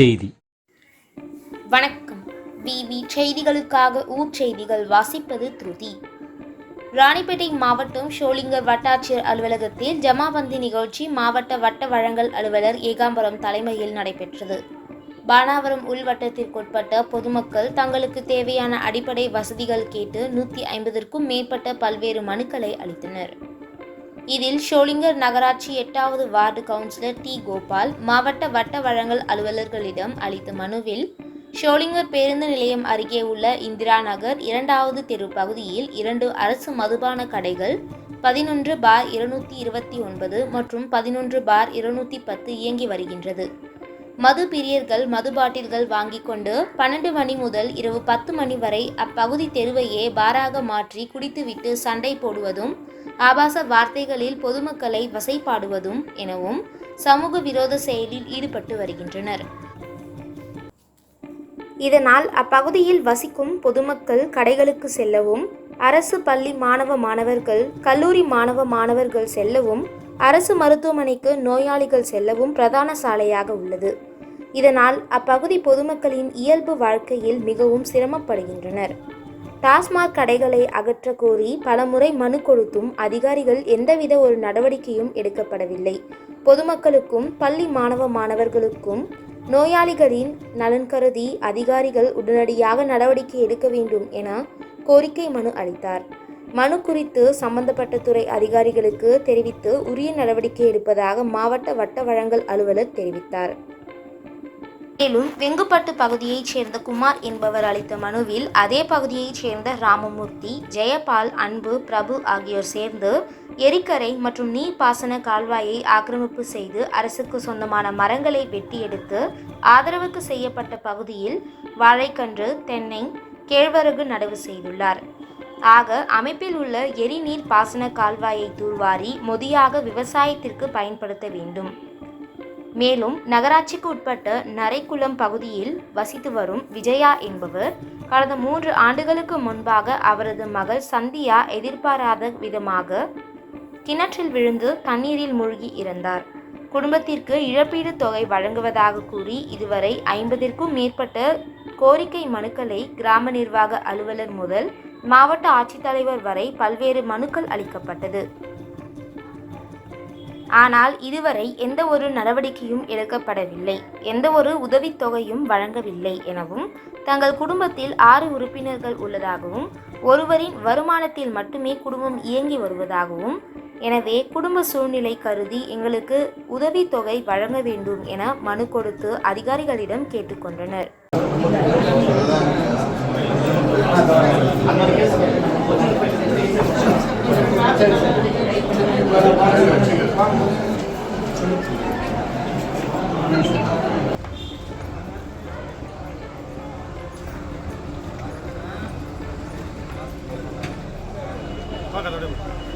செய்தி. வணக்கம். விவி செய்திகளுக்காக ஊர் செய்திகள் வாசிப்பது திருதி. ராணிப்பேட்டை மாவட்டம் ஷோலிங்கர் வட்டாட்சியர் அலுவலகத்தில் ஜமாபந்தி நிகழ்ச்சி மாவட்ட வட்ட வழங்கல் அலுவலர் ஏகாம்பரம் தலைமையில் நடைபெற்றது. பானாவரம் உள்வட்டத்திற்குட்பட்ட பொதுமக்கள் தங்களுக்கு தேவையான அடிப்படை வசதிகள் கேட்டு நூற்றி ஐம்பதற்கும் மேற்பட்ட பல்வேறு மனுக்களை அளித்தனர். இதில் ஷோலிங்கர் நகராட்சி எட்டாவது வார்டு கவுன்சிலர் டி. கோபால் மாவட்ட வட்ட வழங்கல் அலுவலர்களிடம் அளித்த மனுவில் ஷோலிங்கர் பேருந்து நிலையம் அருகே உள்ள இந்திரா நகர் இரண்டாவது தெரு பகுதியில் இரண்டு அரசு மதுபான கடைகள் பதினொன்று பார் இருநூத்தி இருபத்தி ஒன்பது மற்றும் பதினொன்று பார் இருநூத்தி பத்து இயங்கி வருகின்றது. மது பிரியர்கள் மது பாட்டில்கள் வாங்கிக் கொண்டு பன்னெண்டு மணி முதல் இரவு பத்து மணி வரை அப்பகுதி தெருவையே பாராக மாற்றி குடித்துவிட்டு சண்டை போடுவதும் ஆபாச வார்த்தைகளில் பொதுமக்களை வசைப்பாடுவதும் எனவும் சமூக விரோத செயலில் ஈடுபட்டு வருகின்றனர். இதனால் அப்பகுதியில் வசிக்கும் பொதுமக்கள் கடைகளுக்கு செல்லவும் அரசு பள்ளி மாணவ மாணவர்கள் கல்லூரி மாணவ மாணவர்கள் செல்லவும் அரசு மருத்துவமனைக்கு நோயாளிகள் செல்லவும் பிரதான சாலையாக உள்ளது. இதனால் அப்பகுதி பொதுமக்களின் இயல்பு வாழ்க்கையில் மிகவும் சிரமப்படுகின்றனர். டாஸ்மாக் கடைகளை அகற்ற கோரி பலமுறை மனு கொடுத்தும் அதிகாரிகள் எந்தவித ஒரு நடவடிக்கையும் எடுக்கப்படவில்லை. பொதுமக்களுக்கும் பள்ளி மாணவ மாணவர்களுக்கும் நோயாளிகளின் நலன் கருதி அதிகாரிகள் உடனடியாக நடவடிக்கை எடுக்க வேண்டும் என கோரிக்கை மனு அளித்தார். மனு குறித்து சம்பந்தப்பட்ட துறை அதிகாரிகளுக்கு தெரிவித்து உரிய நடவடிக்கை எடுப்பதாக மாவட்ட வட்ட வழங்கல் அலுவலர் தெரிவித்தார். மேலும் வெங்குப்பட்டு பகுதியைச் சேர்ந்த குமார் என்பவர் அளித்த மனுவில் அதே பகுதியைச் சேர்ந்த ராமமூர்த்தி ஜெயபால் அன்பு பிரபு ஆகியோர் சேர்ந்து எரிக்கரை மற்றும் நீர்ப்பாசன கால்வாயை ஆக்கிரமிப்பு செய்து அரசுக்கு சொந்தமான மரங்களை வெட்டி எடுத்து ஆதரவுக்கு செய்யப்பட்ட பகுதியில் வாழைக்கன்று தென்னை கேழ்வரகு நடவு செய்துள்ளார். ஆக அமைப்பில் உள்ள எரிநீர் பாசன கால்வாயை தூர்வாரி மொதியாக விவசாயத்திற்கு பயன்படுத்த வேண்டும். மேலும் நகராட்சிக்கு உட்பட்ட நரைக்குளம் பகுதியில் வசித்து வரும் விஜயா என்பவர் கடந்த மூன்று ஆண்டுகளுக்கு முன்பாக அவரது மகள் சந்தியா எதிர்பாராத விதமாக கிணற்றில் விழுந்து தண்ணீரில் மூழ்கி இறந்தார். குடும்பத்திற்கு இழப்பீடு தொகை வழங்குவதாக கூறி இதுவரை ஐம்பதிற்கும் மேற்பட்ட கோரிக்கை மனுக்களை கிராம நிர்வாக அலுவலர் முதல் மாவட்ட ஆட்சித்தலைவர் வரை பல்வேறு மனுக்கள் அளிக்கப்பட்டது. ஆனால் இதுவரை எந்த ஒரு நடவடிக்கையும் எடுக்கப்படவில்லை. எந்த ஒரு உதவித்தொகையும் வழங்கவில்லை எனவும் தங்கள் குடும்பத்தில் ஆறு உறுப்பினர்கள் உள்ளதாகவும் ஒருவரின் வருமானத்தில் மட்டுமே குடும்பம் இயங்கி வருவதாகவும் எனவே குடும்ப சூழ்நிலை கருதி எங்களுக்கு உதவித்தொகை வழங்க வேண்டும் என மனு கொடுத்து அதிகாரிகளிடம் கேட்டுக்கொண்டனர் バカどれも。